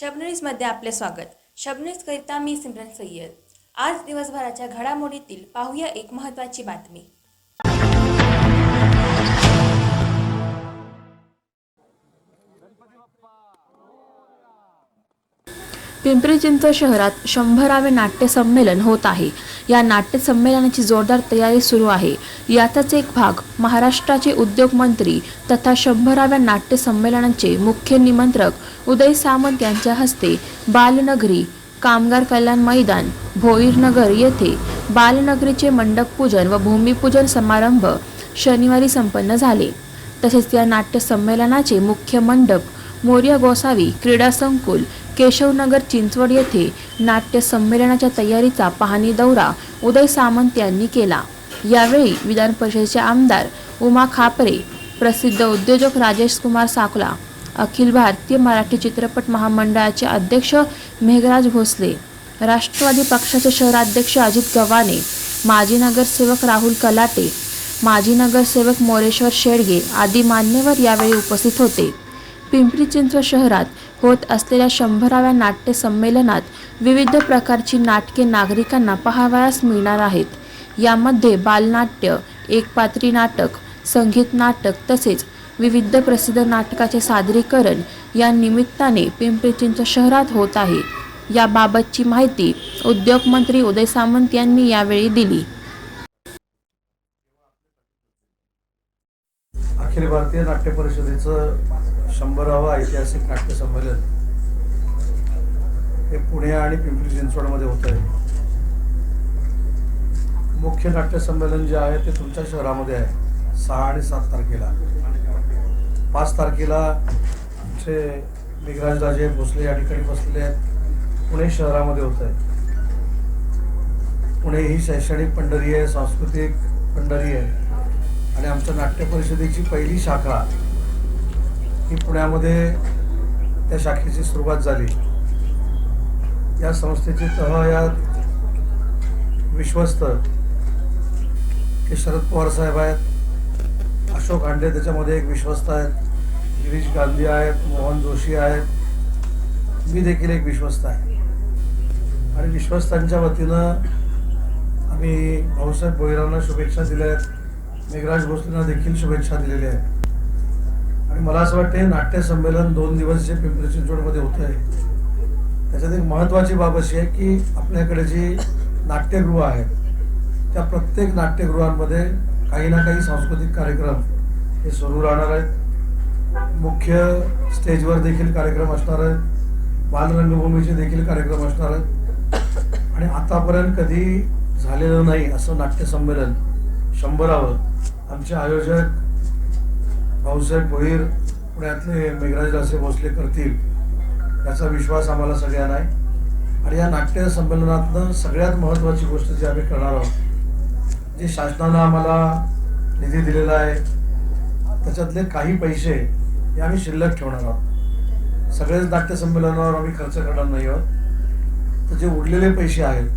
शबनीजमध्ये आपले स्वागत. शबनेस करिता मी सिमरन सय्यद. आज दिवसभराच्या घडामोडीतील पाहूया एक महत्त्वाची बातमी. पिंपरी चिंचवड शहरात शंभरावे नाट्य संमेलन होत आहे. या नाट्य संमेलनाची जोरदार तयारी सुरू आहे. याचाच एक भाग महाराष्ट्राचे उद्योग मंत्री तथा शंभराव्या नाट्य संमेलनाचे मुख्य निमंत्रक उदय सामंत यांच्या हस्ते बालनगरी कामगार कल्याण मैदान भोईरनगर येथे बालनगरीचे मंडप पूजन व भूमिपूजन समारंभ शनिवारी संपन्न झाले. तसेच या नाट्य संमेलनाचे मुख्य मंडप मोर्या गोसावी क्रीडा संकुल केशवनगर चिंचवड येथे नाट्य संमेलनाच्या तयारीचा पाहणी दौरा उदय सामंत यांनी केला. यावेळी विधान परिषदेचे आमदार उमा खापरे प्रसिद्ध उद्योजक राजेश कुमार साकला अखिल भारतीय मराठी चित्रपट महामंडळाचे अध्यक्ष मेघराज भोसले राष्ट्रवादी पक्षाचे शहराध्यक्ष अजित गव्हाणे माजी नगरसेवक राहुल कलाटे माजी नगरसेवक मोरेश्वर शेडगे आदी मान्यवर यावेळी उपस्थित होते. पिंपरी चिंचवड शहरात होत असलेल्या शंभराव्या नाट्य संमेलनात विविध प्रकारची नाटके नागरिकांना पाहावयास मिळणार आहेत. यामध्ये बालनाट्य एकपात्री नाटक संगीत नाटक तसेच विविध प्रसिद्ध नाटकाचे सादरीकरण या निमित्ताने पिंपरी चिंचवड शहरात होत आहे. याबाबतची माहिती उद्योग मंत्री उदय सामंत यांनी यावेळी दिली. अखिल भारतीय नाट्य परिषदेचं शंभरावा ऐतिहासिक नाट्य संमेलन हे पुणे आणि पिंपरी चिंचवडमध्ये होत आहे. मुख्य नाट्य संमेलन जे आहे ते तुमच्या शहरामध्ये आहे. सहा आणि सात तारखेला. पाच तारखेला आमचे मेघराज राजे भोसले या ठिकाणी बसलेले आहेत. पुणे शहरामध्ये होत आहे. पुणे ही शैक्षणिक पंढरी आहे सांस्कृतिक पंढरी आहे. आणि आमच्या नाट्य परिषदेची पहिली शाखा ही पुण्यामध्ये त्या शाखेची सुरुवात झाली. या संस्थेचे या विश्वस्त हे शरद पवार साहेब आहेत अशोक हांडे त्याच्यामध्ये एक विश्वस्त आहेत गिरीश गांधी आहेत मोहन जोशी आहेत मी देखील एक विश्वस्त आहे. आणि विश्वस्तांच्या वतीनं आम्ही भाऊसाहेब भोईरांना शुभेच्छा दिल्या आहेत. मेघराज भोसलेंना देखील शुभेच्छा दिलेल्या आहेत. मला असं वाटतं नाट्य संमेलन दोन दिवस जे पिंपरी चिंचवडमध्ये होतं आहे त्याच्यात एक महत्त्वाची बाब अशी आहे की आपल्याकडे जी नाट्यगृह आहेत त्या प्रत्येक नाट्यगृहांमध्ये काही ना काही सांस्कृतिक कार्यक्रम हे सुरू राहणार आहेत. मुख्य स्टेजवर देखील कार्यक्रम असणार आहेत. बालरंगभूमीचे देखील कार्यक्रम असणार आहेत. आणि आतापर्यंत कधी झालेलं नाही असं नाट्यसंमेलन शंभरावं आमचे आयोजक भाऊसाहेब भोईर पुण्यातले मेघराज असे भोसले करतील याचा विश्वास आम्हाला सगळ्यांना आहे. आणि या नाट्य संमेलनातनं सगळ्यात महत्त्वाची गोष्ट जी आम्ही करणार आहोत जे शासनानं आम्हाला निधी दिलेला आहे त्याच्यातले काही पैसे हे आम्ही शिल्लक ठेवणार आहोत. सगळेच नाट्य संमेलनावर आम्ही खर्च करणार नाही आहोत. तर जे उरलेले पैसे आहेत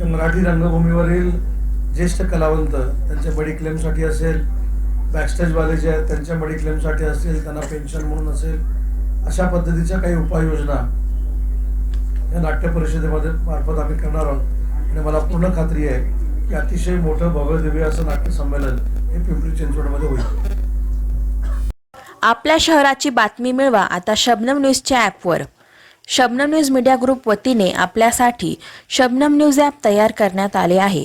ते मराठी रंगभूमीवरील ज्येष्ठ कलावंत त्यांच्या बडी क्लेमसाठी असेल बॅकस्टेजवाले जे आहेत त्यांच्या मेडिक्लेमसाठी असतील असेल त्यांना पेन्शन म्हणून असेल अशा पद्धतीच्या काही उपाययोजना या नाट्य परिषदेमध्ये मार्फत आम्ही करणार आहोत. आणि मला पूर्ण खात्री आहे की अतिशय मोठं भव्य असं नाट्य संमेलन हे पिंपरी चिंचवडमध्ये होईल. आपल्या शहराची बातमी मिळवा आता शबनम न्यूजच्या ॲपवर. शबनम न्यूज मीडिया ग्रुप वतीने आपल्यासाठी शबनम न्यूज ॲप तयार करण्यात आले आहे.